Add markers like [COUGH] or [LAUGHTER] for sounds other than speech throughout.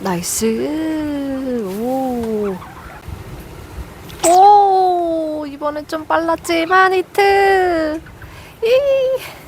나이스. 오. 오, 이번엔 좀 빨랐지만 히트. 이.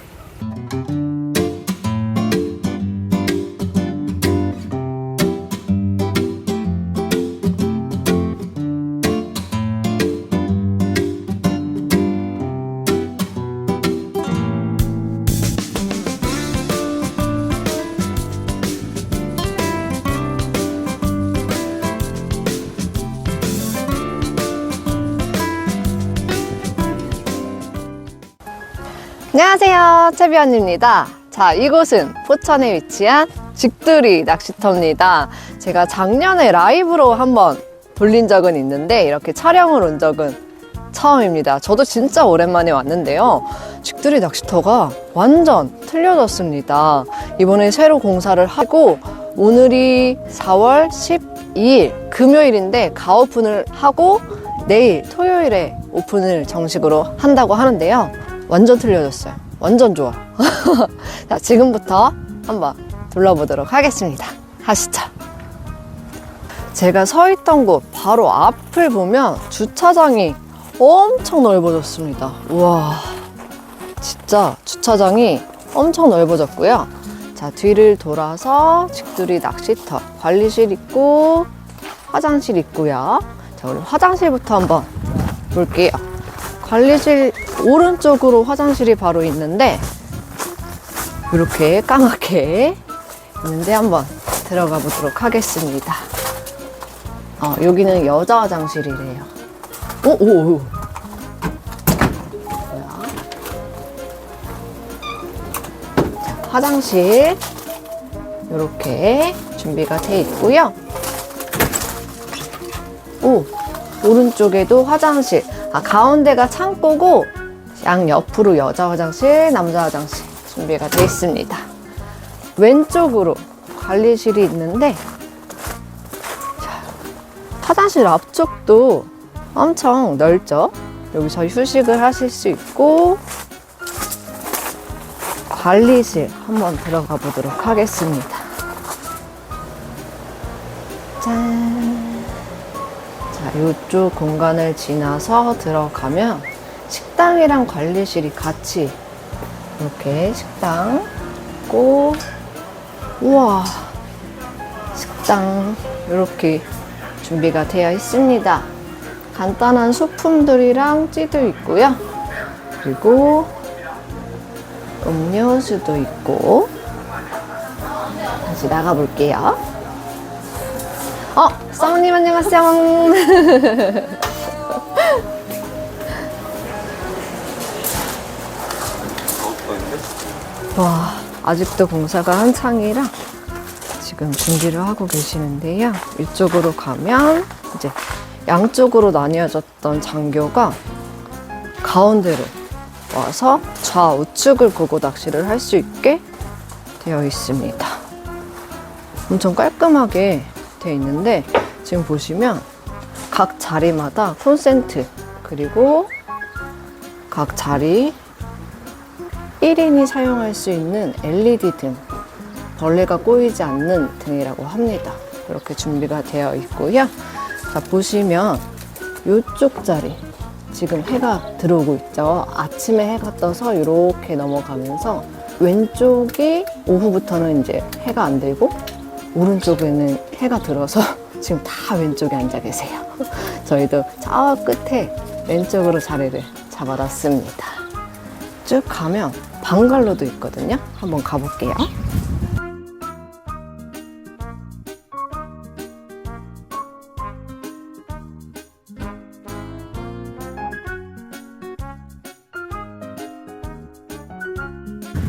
채비언입니다. 자, 이곳은 포천에 위치한 직두리 낚시터입니다. 제가 작년에 라이브로 한번 돌린 적은 있는데 이렇게 촬영을 온 적은 처음입니다. 저도 진짜 오랜만에 왔는데요. 직두리 낚시터가 완전 틀려졌습니다. 이번에 새로 공사를 하고 오늘이 4월 12일 금요일인데 가오픈을 하고 내일 토요일에 오픈을 정식으로 한다고 하는데요. 완전 틀려졌어요. 완전 좋아. [LAUGHS] 자, 지금부터 한번 둘러보도록 하겠습니다. 가시죠. 제가 서 있던 곳 바로 앞을 보면 주차장이 엄청 넓어졌습니다. 우와. 진짜 주차장이 엄청 넓어졌고요. 자, 뒤를 돌아서 직두리 낚시터 관리실 있고 화장실 있고요. 자, 우리 화장실부터 한번 볼게요. 관리실 오른쪽으로 화장실이 바로 있는데 이렇게 까맣게 있는데 한번 들어가 보도록 하겠습니다. 어, 여기는 여자 화장실이래요. 오, 오, 오. 뭐야? 자, 화장실 이렇게 준비가 돼 있고요. 오, 오른쪽에도 화장실. 아, 가운데가 창고고 양 옆으로 여자 화장실, 남자 화장실 준비가 되어 있습니다. 왼쪽으로 관리실이 있는데 자, 화장실 앞쪽도 엄청 넓죠? 여기서 휴식을 하실 수 있고 관리실 한번 들어가 보도록 하겠습니다. 이쪽 공간을 지나서 들어가면 식당이랑 관리실이 같이 이렇게 식당 있고 우와 식당 이렇게 준비가 되어 있습니다. 간단한 소품들이랑 찌도 있고요. 그리고 음료수도 있고 다시 나가 볼게요. 어, 쌍님 안녕하세요. 와, 아직도 공사가 한창이라 지금 준비를 하고 계시는데요. 이쪽으로 가면 이제 양쪽으로 나뉘어졌던 장교가 가운데로 와서 좌우측을 보고 낚시를 할 수 있게 되어 있습니다. 엄청 깔끔하게 되어 있는데 지금 보시면 각 자리마다 콘센트 그리고 각 자리 1인이 사용할 수 있는 LED 등 벌레가 꼬이지 않는 등이라고 합니다. 이렇게 준비가 되어 있고요. 자, 보시면 이쪽 자리 지금 해가 들어오고 있죠. 아침에 해가 떠서 이렇게 넘어가면서 왼쪽이 오후부터는 이제 해가 안 들고 오른쪽에는 해가 들어서 지금 다 왼쪽에 앉아 계세요. [LAUGHS] 저희도 저 끝에 왼쪽으로 자리를 잡아놨습니다. 쭉 가면 방갈로도 있거든요. 한번 가볼게요.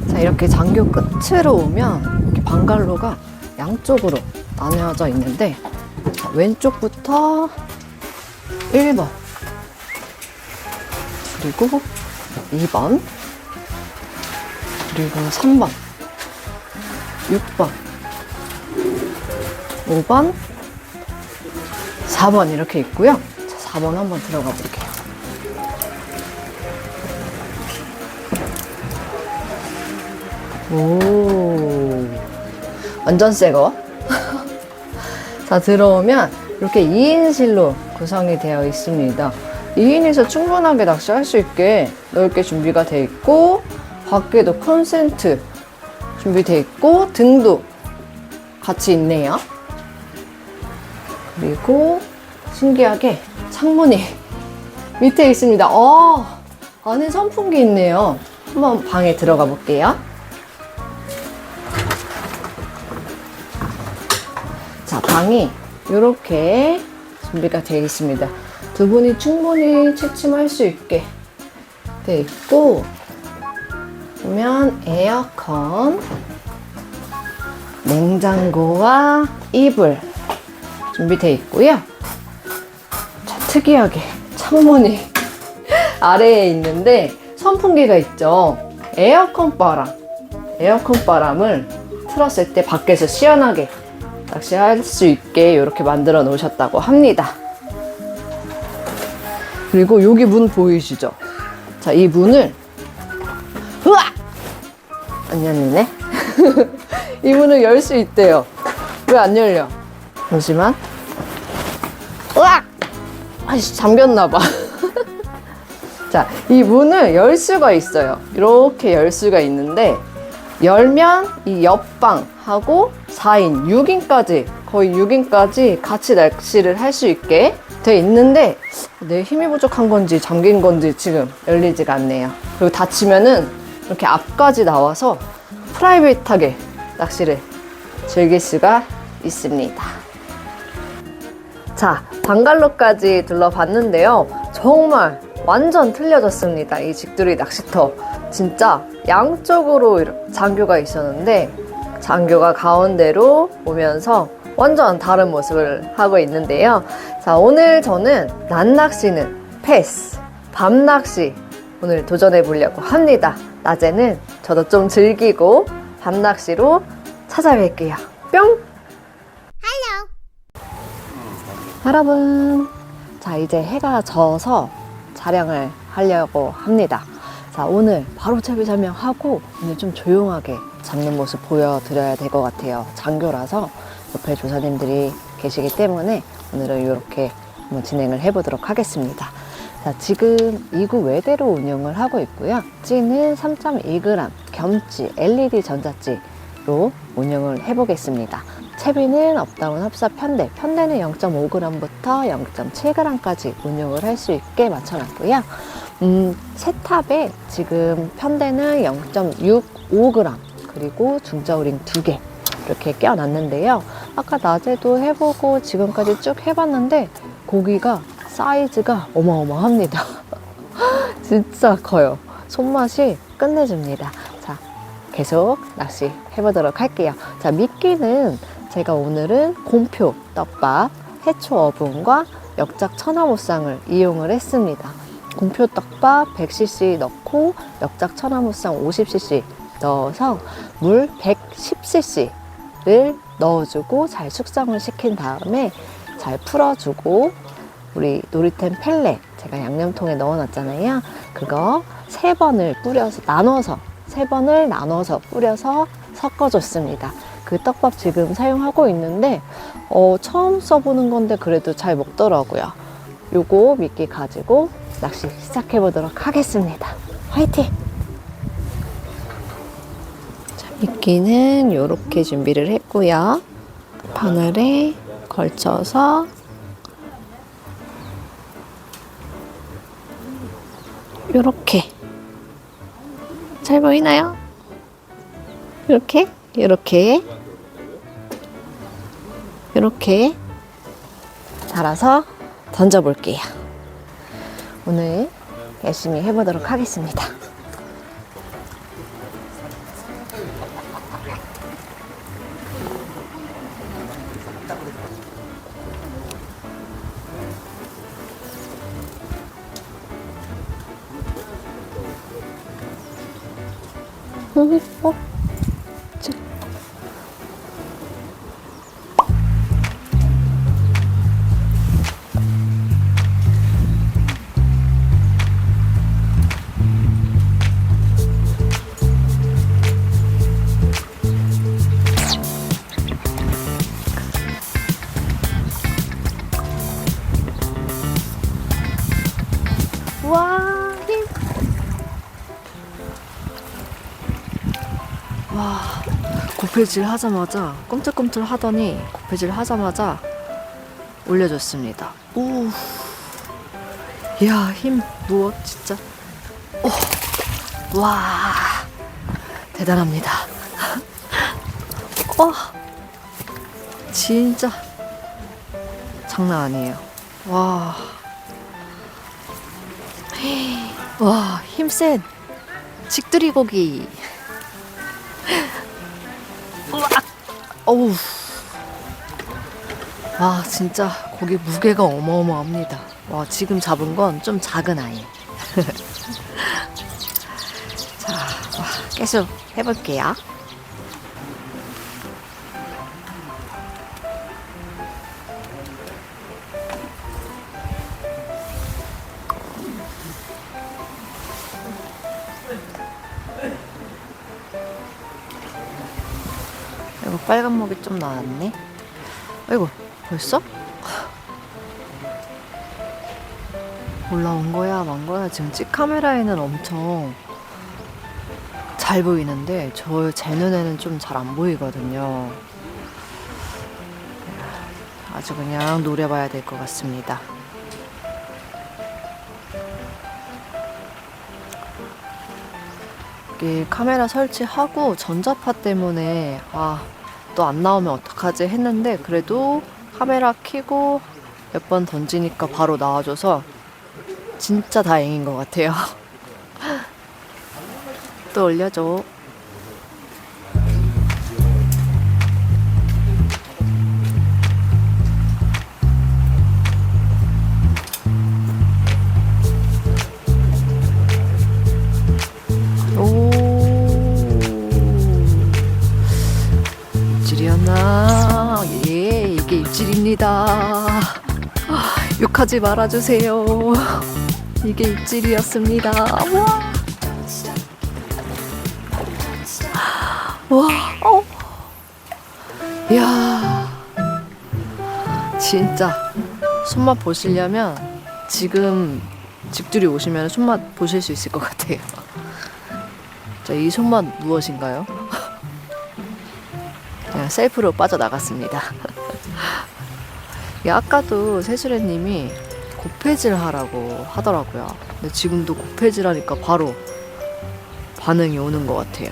자, 이렇게 장교 끝으로 오면 이렇게 방갈로가 양쪽으로 나뉘어져 있는데 자, 왼쪽부터 1번. 그리고 2번. 그리고 3번. 6번. 5번. 4번 이렇게 있고요. 자, 4번 한번 들어가 볼게요. 오. 완전 새거 자, 들어오면 이렇게 2인실로 구성이 되어 있습니다. 2인에서 충분하게 낚시할 수 있게 넓게 준비가 되어 있고, 밖에도 컨센트 준비되어 있고, 등도 같이 있네요. 그리고 신기하게 창문이 [LAUGHS] 밑에 있습니다. 어, 안에 선풍기 있네요. 한번 방에 들어가 볼게요. 방이 이렇게 준비가 되어 있습니다. 두 분이 충분히 취침할 수 있게 되어 있고, 보면 에어컨, 냉장고와 이불 준비되어 있고요. 자, 특이하게 창문이 [LAUGHS] 아래에 있는데 선풍기가 있죠. 에어컨 바람, 에어컨 바람을 틀었을 때 밖에서 시원하게 낚시할 수 있게 이렇게 만들어 놓으셨다고 합니다. 그리고 여기 문 보이시죠? 자, 이 문을 으악! 안 열리네. [LAUGHS] 이 문을 열 수 있대요. 왜 안 열려? 잠시만. 으악! 아이씨, 잠겼나봐. [LAUGHS] 자, 이 문을 열 수가 있어요. 이렇게 열 수가 있는데, 열면 이 옆방하고 4인, 6인까지, 거의 6인까지 같이 낚시를 할 수 있게 돼 있는데, 내 힘이 부족한 건지 잠긴 건지 지금 열리지가 않네요. 그리고 닫히면은 이렇게 앞까지 나와서 프라이빗하게 낚시를 즐길 수가 있습니다. 자, 방갈로까지 둘러봤는데요. 정말 완전 틀려졌습니다. 이 직두리 낚시터. 진짜 양쪽으로 장교가 있었는데, 장교가 가운데로 오면서 완전 다른 모습을 하고 있는데요. 자, 오늘 저는 낮낚시는 패스, 밤낚시 오늘 도전해 보려고 합니다. 낮에는 저도 좀 즐기고 밤낚시로 찾아뵐게요. 뿅! 여러분, 자 이제 해가 져서 촬영을 하려고 합니다. 자 오늘 바로 채비 설명하고 오늘 좀 조용하게 잡는 모습 보여드려야 될 것 같아요. 장교라서 옆에 조사님들이 계시기 때문에 오늘은 이렇게 진행을 해보도록 하겠습니다. 자, 지금 2구 외대로 운영을 하고 있고요. 찌는 3.2g 겸찌 LED 전자찌로 운영을 해보겠습니다. 채비는 업다운 합사 편대, 편대는 0.5g부터 0.7g까지 운영을 할 수 있게 맞춰놨고요. 음, 세 탑에 지금 편대는 0.65g 그리고 중저우링 2개 이렇게 껴놨는데요. 아까 낮에도 해보고 지금까지 쭉 해봤는데 고기가 사이즈가 어마어마합니다. [LAUGHS] 진짜 커요. 손맛이 끝내줍니다. 자, 계속 낚시 해보도록 할게요. 자, 미끼는 제가 오늘은 곰표, 떡밥, 해초 어분과 역작 천하무쌍을 이용을 했습니다. 곰표 떡밥 100cc 넣고 역작 천하무쌍 50cc 넣어서 물 110cc를 넣어주고 잘 숙성을 시킨 다음에 잘 풀어주고 우리 노리템 펠렛 제가 양념통에 넣어놨잖아요. 그거 세 번을 뿌려서 나눠서 세 번을 나눠서 뿌려서 섞어줬습니다. 그 떡밥 지금 사용하고 있는데 어, 처음 써보는 건데 그래도 잘 먹더라고요. 요거 미끼 가지고 낚시 시작해 보도록 하겠습니다. 화이팅! 자, 미끼는 이렇게 준비를 했고요. 바늘에 걸쳐서 요렇게 잘 보이나요? 이렇게 이렇게 이렇게 달아서 던져볼게요. 오늘 열심히 해보도록 하겠습니다. 고패질 하자마자 꿈틀꿈틀 하더니 고패질 하자마자 올려줬습니다. 오, 이야 힘 누워 진짜. 오, 와 대단합니다. 와 진짜 장난 아니에요. 와. 와, 힘센 직두리 고기. 어우. 와, 진짜 고기 무게가 어마어마합니다. 와, 지금 잡은 건 좀 작은 아이. [LAUGHS] 자, 와, 계속 해볼게요. 빨간 목이 좀 나왔네. 아이고, 벌써? 올라온 거야, 만 거야? 지금 찍 카메라에는 엄청 잘 보이는데 저 제 눈에는 좀 잘 안 보이거든요. 아주 그냥 노려봐야 될 것 같습니다. 카메라 설치하고 전자파 때문에 아 또 안 나오면 어떡하지 했는데 그래도 카메라 켜고 몇 번 던지니까 바로 나와줘서 진짜 다행인 것 같아요. [LAUGHS] 또 올려줘. 욕하지 말아주세요. 이게 입질이었습니다. 와. 와, 어. 이야. 진짜. 손맛 보시려면 지금 집들이 오시면 손맛 보실 수 있을 것 같아요. 자, 이 손맛 무엇인가요? 그냥 셀프로 빠져나갔습니다. 이 아까도 세수레님이 고패질 하라고 하더라고요. 근데 지금도 고패질 하니까 바로 반응이 오는 것 같아요.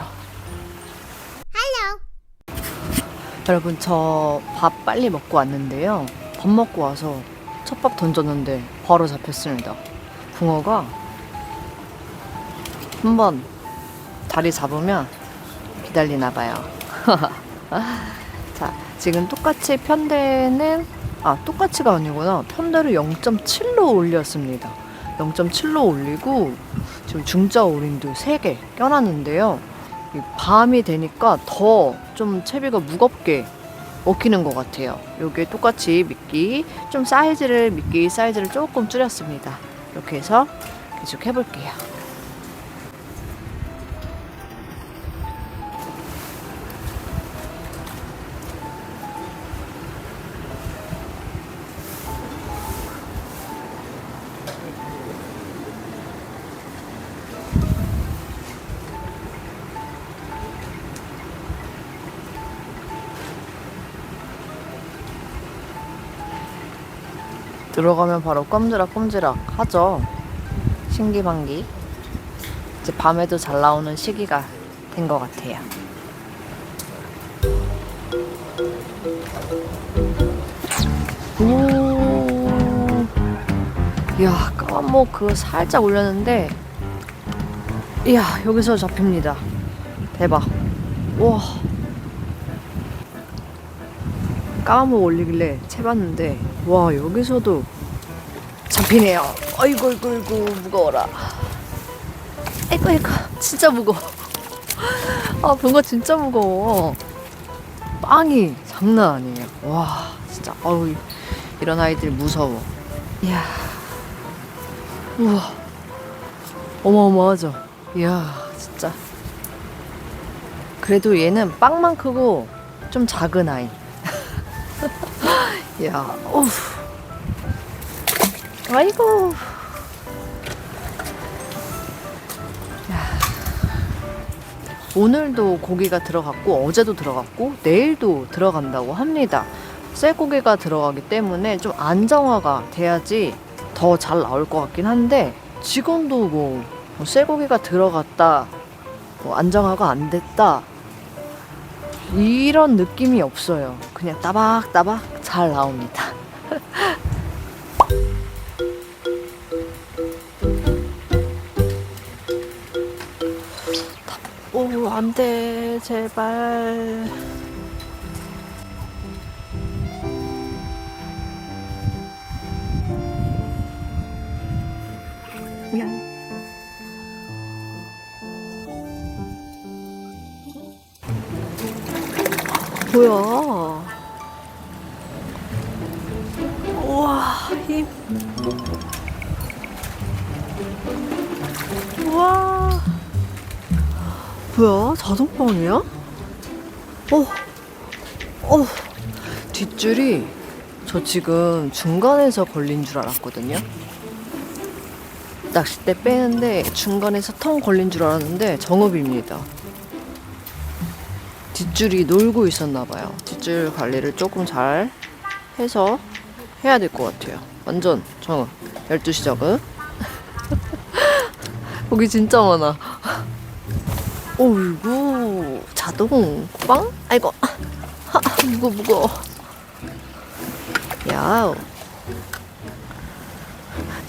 여러분 저 밥 빨리 먹고 왔는데요. 밥 먹고 와서 첫 밥 던졌는데 바로 잡혔습니다. 붕어가 한번 다리 잡으면 기다리나 봐요. [LAUGHS] 자, 지금 똑같이 편대는 아, 똑같이가 아니구나. 편대를 0.7로 올렸습니다. 0.7로 올리고 지금 중자 오링도 3개 껴놨는데요. 이 밤이 되니까 더 좀 채비가 무겁게 먹히는 것 같아요. 요게 똑같이 미끼 좀 사이즈를 미끼 사이즈를 조금 줄였습니다. 이렇게 해서 계속 해볼게요. 들어가면 바로 꼼지락꼼지락 하죠. 신기방기. 이제 밤에도 잘 나오는 시기가 된 것 같아요. 오. 이야, 까먹 그거 살짝 올렸는데, 이야, 여기서 잡힙니다. 대박. 우와. 까먹 올리길래 채봤는데, 와, 여기서도 잡히네요. 아이고, 아이고, 아이고, 무거워라. 아이고, 아이고, 진짜 무거워. 아, 뭔가 진짜 무거워. 빵이 장난 아니에요. 와, 진짜, 어우, 이런 아이들 무서워. 이야. 우와. 어마어마하죠? 이야, 진짜. 그래도 얘는 빵만 크고 좀 작은 아이. 이야, 어우. 아이고. 야. 오늘도 고기가 들어갔고 어제도 들어갔고 내일도 들어간다고 합니다. 쇠고기가 들어가기 때문에 좀 안정화가 돼야지 더 잘 나올 것 같긴 한데 지금도 뭐, 뭐 쇠고기가 들어갔다 뭐 안정화가 안 됐다 이런 느낌이 없어요. 그냥 따박따박 잘 나옵니다. [LAUGHS] 오, 안 돼, 제발. 뭐야? 우와, 힘. 우와. 뭐야? 자동방이야? 어, 어, 뒷줄이 저 지금 중간에서 걸린 줄 알았거든요. 낚싯대 빼는데 중간에서 텅 걸린 줄 알았는데 정읍입니다. 뒷줄이 놀고 있었나 봐요. 뒷줄 관리를 조금 잘 해서 해야 될 것 같아요. 완전 정읍. 12시 적응. [LAUGHS] 거기 진짜 많아. 어이구 자동 빵? 아이고 하, 무거 무거 야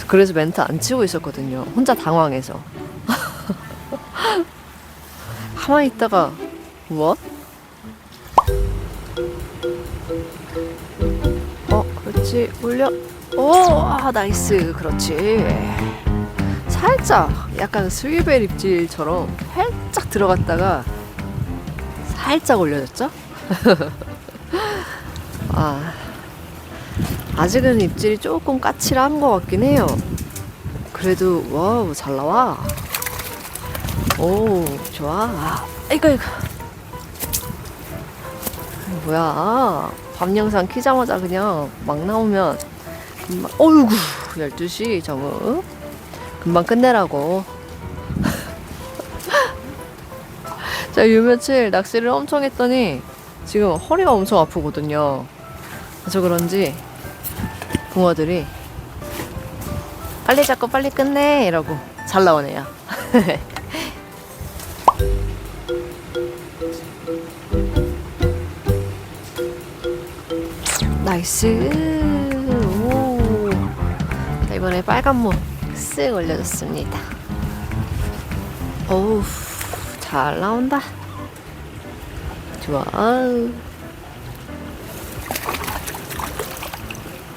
그래서 멘트 안 치고 있었거든요 혼자 당황해서 [LAUGHS] 가만히 있다가 뭐? 어 그렇지 올려 오 아 나이스 그렇지 살짝 약간 스위벨 입질처럼 살짝 들어갔다가 살짝 올려졌죠? [LAUGHS] 아, 아직은 입질이 조금 까칠한 것 같긴 해요. 그래도 와우 잘 나와. 오 좋아. 아이고 이거 뭐야? 밤 영상 키자마자 그냥 막 나오면 금방 어이구 12시 정읍 금방 끝내라고. [LAUGHS] 제가 요 며칠 낚시를 엄청 했더니 지금 허리가 엄청 아프거든요. 그래서 그런지 붕어들이 빨리 잡고 빨리 끝내 이러고 잘 나오네요. [LAUGHS] 나이스. 오. 자, 이번에 빨간 모쓱 올려줬습니다. 어우, 잘 나온다. 좋아.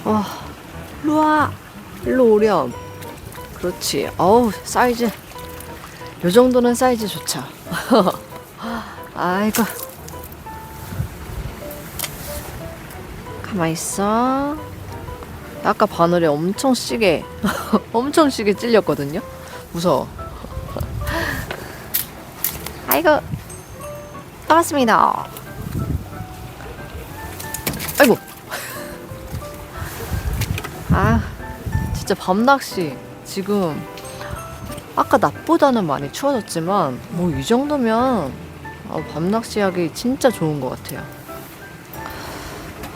와, 일로 와. 일로 오렴. 그렇지. 어우, 사이즈. 요 정도는 사이즈 좋죠. [LAUGHS] 아이고. 가만 있어. 아까 바늘에 엄청 시게, [LAUGHS] 엄청 시게 찔렸거든요. 무서워. [LAUGHS] 아이고, 떠났습니다. 아이고. [LAUGHS] 아, 진짜 밤낚시 지금 아까 낮보다는 많이 추워졌지만 뭐 이 정도면 아, 밤낚시하기 진짜 좋은 것 같아요.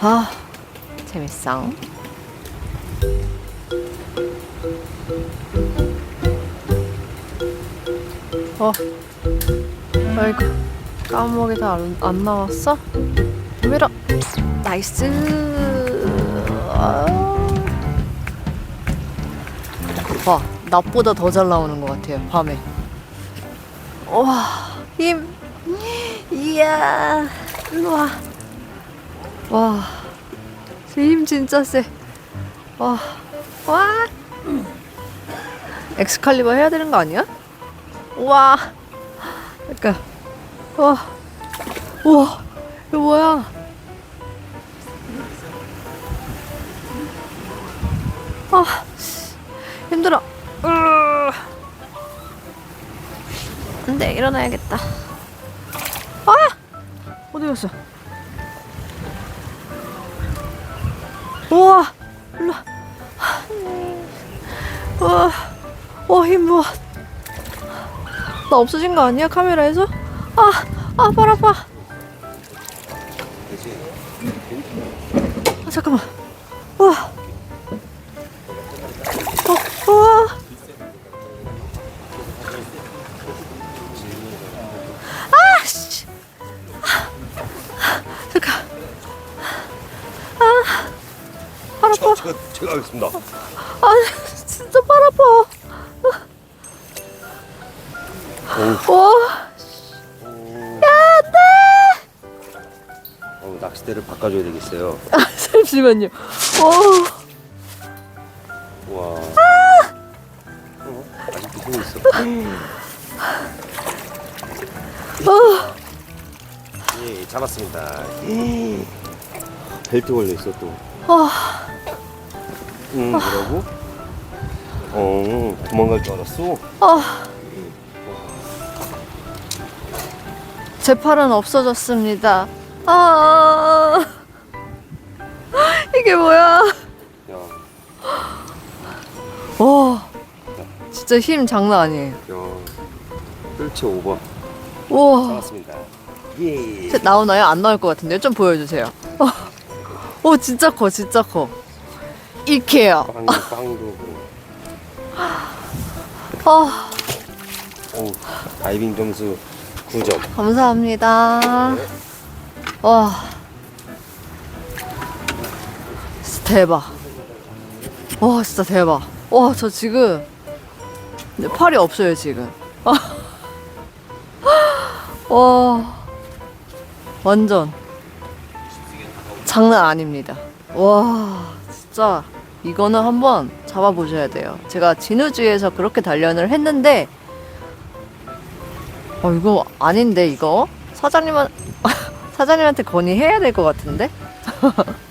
아, 재밌어. 어, 아이고, 까먹이 다안 나왔어? 밀어, 나이스. 아. 봐, 낮보다 더 잘 나오는 것 같아요, 밤에. 와, 힘. 이야, 와. 와, 제 힘 진짜 세. 와, 와. 엑스칼리버 해야 되는 거 아니야? 와, 그러니까, 와, 와, 이거 뭐야? 아, 힘들어. 으. 안돼 일어나야겠다. 아, 어디 갔어? 우와, 일로. 와, 와, 힘 봐. 나 없어진 거 아니야 카메라에서? 아, 아, 발 아파. 아, 잠깐만. 와. 제가 하겠습니다. 아, 진짜 발 아파. 와. 어, 낚싯대를 바꿔줘야 되겠어요. 아, 잠시만요. 와. 와. 어, 아직도 힘이 있어. 어. 예, 잡았습니다. 벨트 걸려 있어 또. 아, 응, 뭐라고? 어, 도망갈 줄 알았어. 아. 제 팔은 없어졌습니다. 아. 이게 뭐야? 야, 와. 진짜 힘 장난 아니에요. 야, 뜰채 오버 와. 잡았습니다. 예. 나오나요? 안 나올 것 같은데 좀 보여주세요. 어, 오 진짜 커, 진짜 커. 이케요. 빵도 빵도. 아, 오, 다이빙 점수 9점. 감사합니다. 와, 진짜 대박. 와, 진짜 대박. 와, 저 지금 근데 팔이 없어요 지금. [LAUGHS] 와, 완전 장난 아닙니다. 와, 진짜 이거는 한번 잡아보셔야 돼요. 제가 진우주에서 그렇게 단련을 했는데, 어 이거 아닌데 이거 사장님한 [LAUGHS] 사장님한테 건의해야 될 것 같은데? [LAUGHS]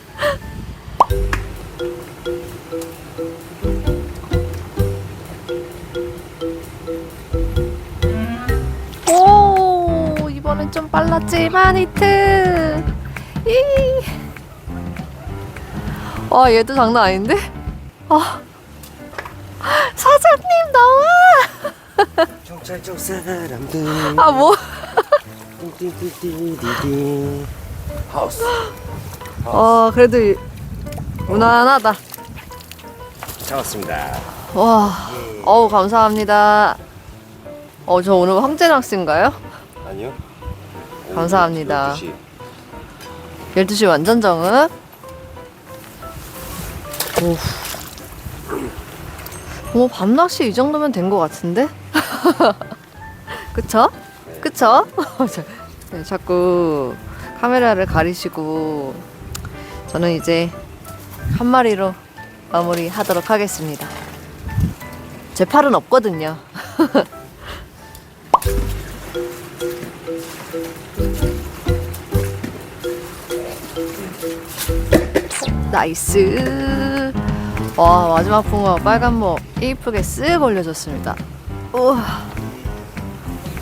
오 이번엔 좀 빨랐지만 히트 이. 와 얘도 장난 아닌데? 아 사장님 나와 경찰청 사람들. 아 뭐? 띵띵띵띵띵. 하우스. 와 그래도 이- 무난하다 잡았습니다. 와 어우 감사합니다 어 저 오늘 황제 낚시인가요? 아니요. 오, 감사합니다. 12시. 12시 완전 정읍 오. 뭐 밤낚시 이 정도면 된 것 같은데? [LAUGHS] 그쵸? 그쵸? 자- [LAUGHS] 네, 자꾸 카메라를 가리시고 저는 이제 한 마리로 마무리 하도록 하겠습니다 제 팔은 없거든요 [LAUGHS] 나이스. 와 마지막 붕어 빨간 모 이쁘게 쓱 올려줬습니다. 우와.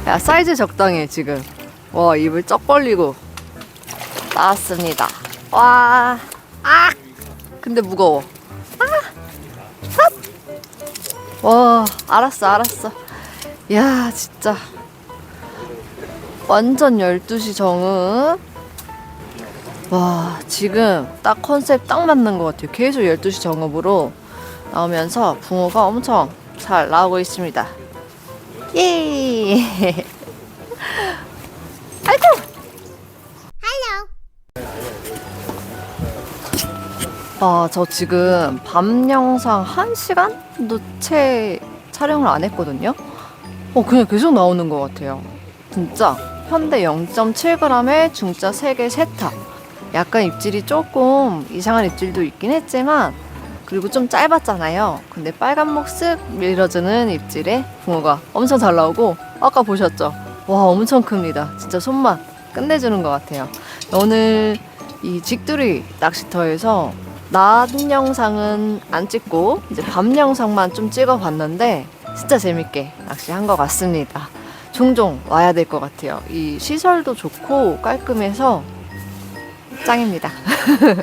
야 사이즈 적당해 지금. 와 입을 쩍 벌리고 나왔습니다. 와. 아. 근데 무거워. 아. 핫. 와 알았어 알았어. 야 진짜 완전 12시 정음. 와 지금 딱 컨셉 딱 맞는 것 같아요. 계속 12시 정업으로 나오면서 붕어가 엄청 잘 나오고 있습니다. 예 [LAUGHS] 아이고! 아 저 지금 밤 영상 1시간도 채 촬영을 안 했거든요. 어 그냥 계속 나오는 것 같아요. 진짜 현대 0.7g의 중짜 3개 세탑 약간 입질이 조금 이상한 입질도 있긴 했지만 그리고 좀 짧았잖아요. 근데 빨간목 쓱 밀어주는 입질에 붕어가 엄청 잘 나오고 아까 보셨죠? 와 엄청 큽니다. 진짜 손맛 끝내주는 것 같아요. 오늘 이 직두리 낚시터에서 낮 영상은 안 찍고 이제 밤 영상만 좀 찍어봤는데 진짜 재밌게 낚시한 것 같습니다. 종종 와야 될 것 같아요. 이 시설도 좋고 깔끔해서 짱입니다.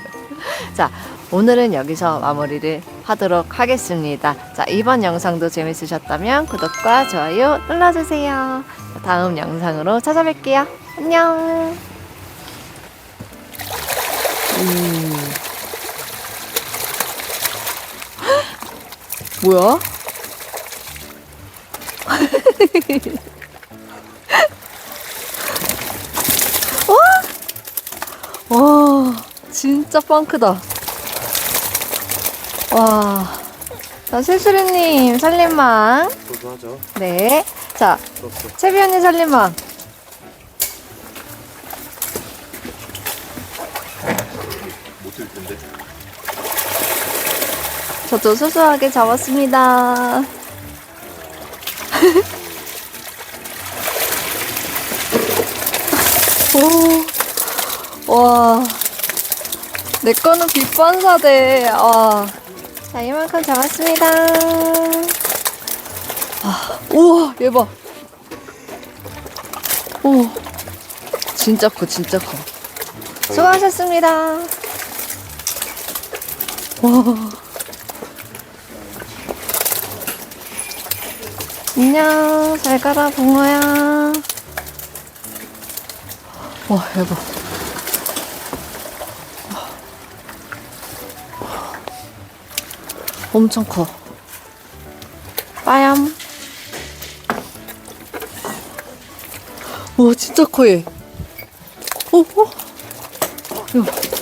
[LAUGHS] 자, 오늘은 여기서 마무리를 하도록 하겠습니다. 자, 이번 영상도 재밌으셨다면 구독과 좋아요 눌러주세요. 자, 다음 영상으로 찾아뵐게요. 안녕. 음. [GASPS] 뭐야? [LAUGHS] 와, 와, 진짜 펑크다. 와, 자, 실수리님 살림망. 소소하죠? 네. 자, 쏙쏙. 채비 언니 살림망. 못들 텐데. 저도 소소하게 잡았습니다. [LAUGHS] 오, 와, 내 거는 빛반사대. 와, 자 이만큼 잡았습니다. 아, 우와, 얘 봐. 오, 진짜 커, 진짜 커. 수고하셨습니다. 와. 안녕, 잘 가라, 붕어야. 와, 대박. 엄청 커. 빠얌. 와, 진짜 커, 얘. 오, 오. 야,